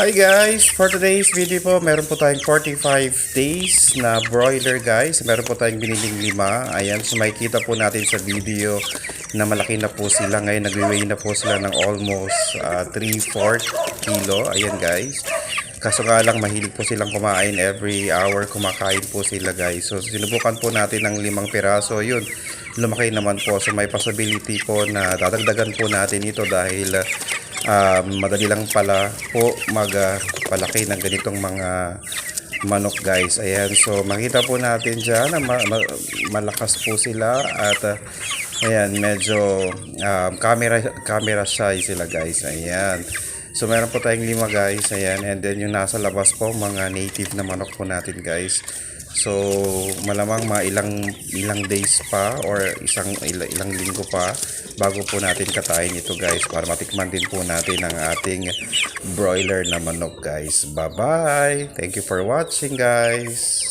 Hi guys! For today's video po, meron po tayong 45 days na broiler guys. Meron po tayong biniling lima. Ayan, so makikita po natin sa video na malaki na po sila. Ngayon, nagwe-weigh na po sila ng almost uh, 3-4 kilo. Ayan guys. Kaso nga lang, mahilig po silang kumain. Every hour kumakain po sila guys. So, sinubukan po natin ng limang piraso. Yun, lumaki naman po. So, may possibility po na dadagdagan po natin ito dahil uh, madali lang pala po magpalaki ng ganitong mga manok guys. Ayan, so makita po natin dyan na ma- ma- malakas po sila at uh, ayan, medyo um, camera, camera shy sila guys. Ayan. So meron po tayong lima guys. Ayan, and then yung nasa labas po, mga native na manok po natin guys. So malamang mga ilang ilang days pa or isang ilang linggo pa bago po natin katayin ito guys para matikman din po natin ang ating broiler na manok guys. Bye bye. Thank you for watching guys.